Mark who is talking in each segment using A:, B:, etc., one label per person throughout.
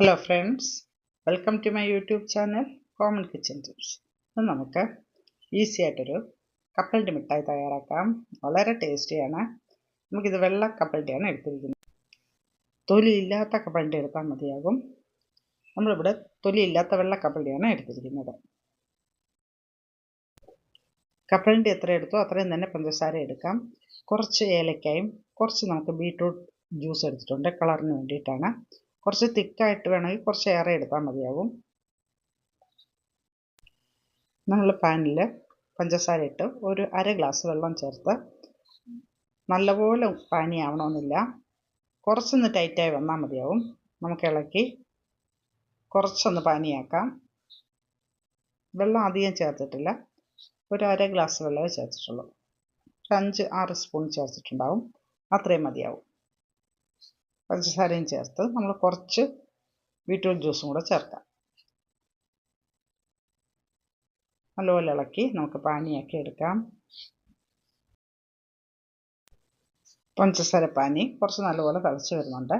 A: Hello friends welcome to my YouTube channel common kitchen tips ഇന്ന് നമുക്ക് easy ആയിട്ടൊരു കപ്പലിന്റെ മിഠായി തയ്യാറാക്കാം. വളരെ ടേസ്റ്റിയാണ് നമുക്കിത് വെള്ള കപ്പലിന്റെയാണ് എടുത്തിരിക്കുന്നത്. തൊലി ഇല്ലാത്ത കപ്പലണ്ടി എടുത്താൽ മതിയാകും. നമ്മളിവിടെ തൊലി ഇല്ലാത്ത വെള്ള കപ്പലിന്റെയാണ് എടുത്തിരിക്കുന്നത്. കപ്പലിന്റെ എത്ര എടുത്തോ അത്രയും തന്നെ പഞ്ചസാര എടുക്കാം. കുറച്ച് ഏലക്കായും കുറച്ച് നമുക്ക് ബീട്രൂട്ട് ജ്യൂസ് എടുത്തിട്ടുണ്ട്. കളറിന് വേണ്ടിയിട്ടാണ്. കുറച്ച് തിക്കായിട്ട് വേണമെങ്കിൽ കുറച്ച് ഏറെ എടുത്താൽ മതിയാവും. നമ്മൾ പാനിൽ പഞ്ചസാര ഇട്ട് ഒരു അര ഗ്ലാസ് വെള്ളം ചേർത്ത് നല്ലപോലെ പാനിയാവണമെന്നില്ല. കുറച്ചൊന്ന് ടൈറ്റായി വന്നാൽ മതിയാവും. നമുക്ക് ഇളക്കി കുറച്ചൊന്ന് പാനിയാക്കാം. വെള്ളം അധികം ചേർത്തിട്ടില്ല. ഒരു അര ഗ്ലാസ് വെള്ളമേ ചേർത്തിട്ടുള്ളൂ. ഒരു അഞ്ച് ആറ് സ്പൂൺ ചേർത്തിട്ടുണ്ടാവും. അത്രയും മതിയാവും. പഞ്ചസാരയും ചേർത്ത് നമ്മൾ കുറച്ച് ബീട്രൂട്ട് ജ്യൂസും കൂടെ ചേർക്കാം. നല്ലപോലെ ഇളക്കി നമുക്ക് പാനിയാക്കി എടുക്കാം. പഞ്ചസാര പാനി കുറച്ച് നല്ലപോലെ തിളച്ച് വരുന്നുണ്ട്.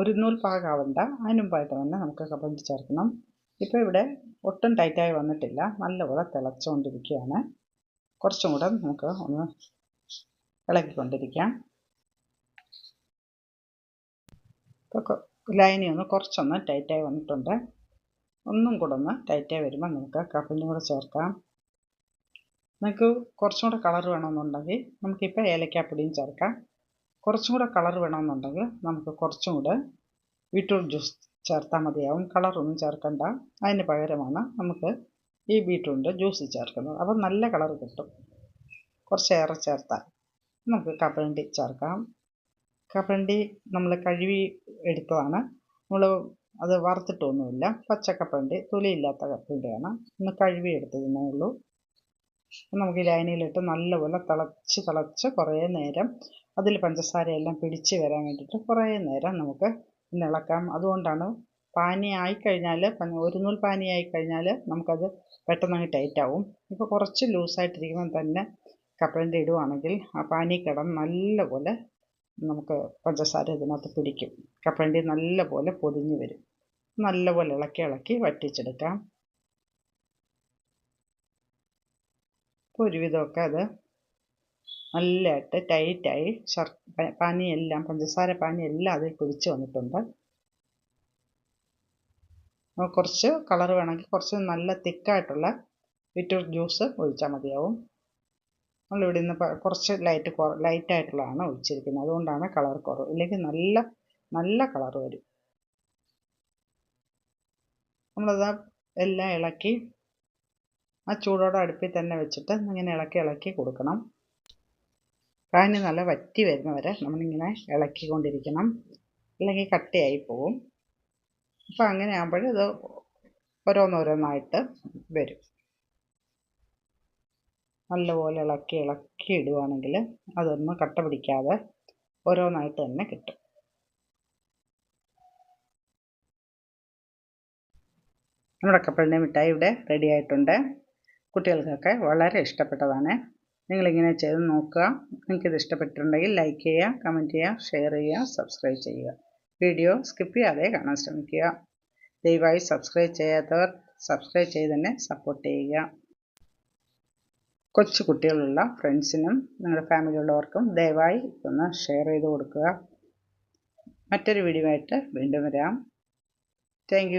A: ഒരു നൂൽ പാകാവണ്ട. അതിന് മുമ്പായിട്ട് തന്നെ നമുക്ക് കപ്പലണ്ടി ചേർക്കണം. ഇപ്പോൾ ഇവിടെ ഒട്ടും ടൈറ്റായി വന്നിട്ടില്ല. നല്ലപോലെ തിളച്ചുകൊണ്ടിരിക്കുകയാണ് കുറച്ചും കൂടെ നമുക്ക് ഒന്ന് ഇളക്കിക്കൊണ്ടിരിക്കാം ഇപ്പോൾ ലൈനി ഒന്ന് കുറച്ചൊന്ന് ടൈറ്റായി വന്നിട്ടുണ്ട്. ഒന്നും കൂടെ ഒന്ന് ടൈറ്റായി വരുമ്പോൾ നമുക്ക് കപ്പലിനും കൂടെ ചേർക്കാം. നിങ്ങൾക്ക് കുറച്ചും കൂടെ കളർ വേണമെന്നുണ്ടെങ്കിൽ നമുക്കിപ്പോൾ ഏലക്കാപ്പൊടിയും ചേർക്കാം. കുറച്ചും കൂടെ കളർ വേണമെന്നുണ്ടെങ്കിൽ നമുക്ക് കുറച്ചും കൂടെ ബീട്രൂട്ട് ജ്യൂസ് ചേർത്താൽ മതിയാവും. കളറൊന്നും ചേർക്കണ്ട. അതിന് പകരമാണ് നമുക്ക് ഈ ബീട്രൂട്ടിന്റെ ജ്യൂസ് ചേർക്കുന്നത്. അപ്പോൾ നല്ല കളർ കിട്ടും. കുറച്ചേറെ ചേർത്താൽ നമുക്ക് കപ്പലണ്ടി ചേർക്കാം. കപ്പലണ്ടി നമ്മൾ കഴുകി എടുത്തതാണ്. നമ്മൾ അത് വറുത്തിട്ടൊന്നുമില്ല. പച്ച കപ്പലണ്ടി തൊലിയില്ലാത്ത കപ്പണ്ടിയാണ് ഒന്ന് കഴുകി എടുത്തതെന്നേ ഉള്ളൂ. നമുക്ക് ലൈനിലിട്ട് നല്ലപോലെ തിളച്ച് തിളച്ച് കുറേ നേരം അതിൽ പഞ്ചസാരയെല്ലാം പിടിച്ച് വരാൻ വേണ്ടിയിട്ട് കുറേ നേരം നമുക്ക് ഇളക്കാം അതുകൊണ്ടാണ് പാനി ആയിക്കഴിഞ്ഞാൽ ഒരു നൂൽ പാനി ആയിക്കഴിഞ്ഞാൽ നമുക്കത് പെട്ടെന്ന് ടൈറ്റാവും ഇപ്പോൾ കുറച്ച് ലൂസായിട്ടിരിക്കുമ്പോൾ തന്നെ കപ്പലിന്റെ ഇടുവാണെങ്കിൽ ആ പാനി കിടന്ന് നല്ലപോലെ നമുക്ക് പഞ്ചസാര ഇതിനകത്ത് പിടിക്കും. കപ്പലണ്ടി നല്ലപോലെ പൊതിഞ്ഞ് വരും. നല്ലപോലെ ഇളക്കി ഇളക്കി വറ്റിച്ചെടുക്കാം. ഇപ്പോൾ ഒരുവിധമൊക്കെ അത് നല്ലതായിട്ട് ടൈറ്റായി ശർ പാനിയെല്ലാം പഞ്ചസാര പാനിയെല്ലാം അതിൽ പിടിച്ച് വന്നിട്ടുണ്ട്. കുറച്ച് കളർ വേണമെങ്കിൽ കുറച്ച് നല്ല തിക്കായിട്ടുള്ള ബീറ്റ്റൂട്ട് ജ്യൂസ് ഒഴിച്ചാൽ മതിയാവും. നമ്മളിവിടെ നിന്ന് കുറച്ച് ലൈറ്റ് ലൈറ്റായിട്ടുള്ളതാണ് ഒഴിച്ചിരിക്കുന്നത്. അതുകൊണ്ടാണ് കളർ കുറവ്. ഇല്ലെങ്കിൽ നല്ല നല്ല കളർ വരും. നമ്മളത് എല്ലാം ഇളക്കി ആ ചൂടോടെ അടുപ്പിൽ തന്നെ വെച്ചിട്ട് ഇങ്ങനെ ഇളക്കി ഇളക്കി കൊടുക്കണം. കാഞ്ഞ് നല്ല വറ്റി വരുന്നവരെ നമ്മളിങ്ങനെ ഇളക്കിക്കൊണ്ടിരിക്കണം. അല്ലെങ്കിൽ കട്ടിയായി പോകും അപ്പോൾ അങ്ങനെ ആകുമ്പോൾ ഇത് ഓരോന്നോരോന്നായിട്ട് വരും. നല്ലപോലെ ഇളക്കി ഇളക്കി ഇടുവാണെങ്കിൽ അതൊന്നും കട്ട പിടിക്കാതെ ഓരോന്നായിട്ട് തന്നെ കിട്ടും. നമ്മുടെ കപ്പലിന്റെ മിഠായി ഇവിടെ റെഡി ആയിട്ടുണ്ട്. കുട്ടികൾക്കൊക്കെ വളരെ ഇഷ്ടപ്പെട്ടതാണ്. നിങ്ങളിങ്ങനെ ചെയ്ത് നോക്കുക. നിങ്ങൾക്കിത് ഇഷ്ടപ്പെട്ടിട്ടുണ്ടെങ്കിൽ ലൈക്ക് ചെയ്യുക കമന്റ് ചെയ്യുക ഷെയർ ചെയ്യുക സബ്സ്ക്രൈബ് ചെയ്യുക. വീഡിയോ സ്കിപ്പ് ചെയ്യാതെ കാണാൻ ശ്രമിക്കുക. ദയവായി സബ്സ്ക്രൈബ് ചെയ്യാത്തവർ സബ്സ്ക്രൈബ് ചെയ്ത് തന്നെ സപ്പോർട്ട് ചെയ്യുക. കൊച്ചു കുട്ടികളുള്ള ഫ്രണ്ട്സിനും നിങ്ങളുടെ ഫാമിലിയുള്ളവർക്കും ദയവായി ഒന്ന് ഷെയർ ചെയ്ത് കൊടുക്കുക. മറ്റൊരു വീഡിയോ ആയിട്ട് വീണ്ടും വരാം. താങ്ക്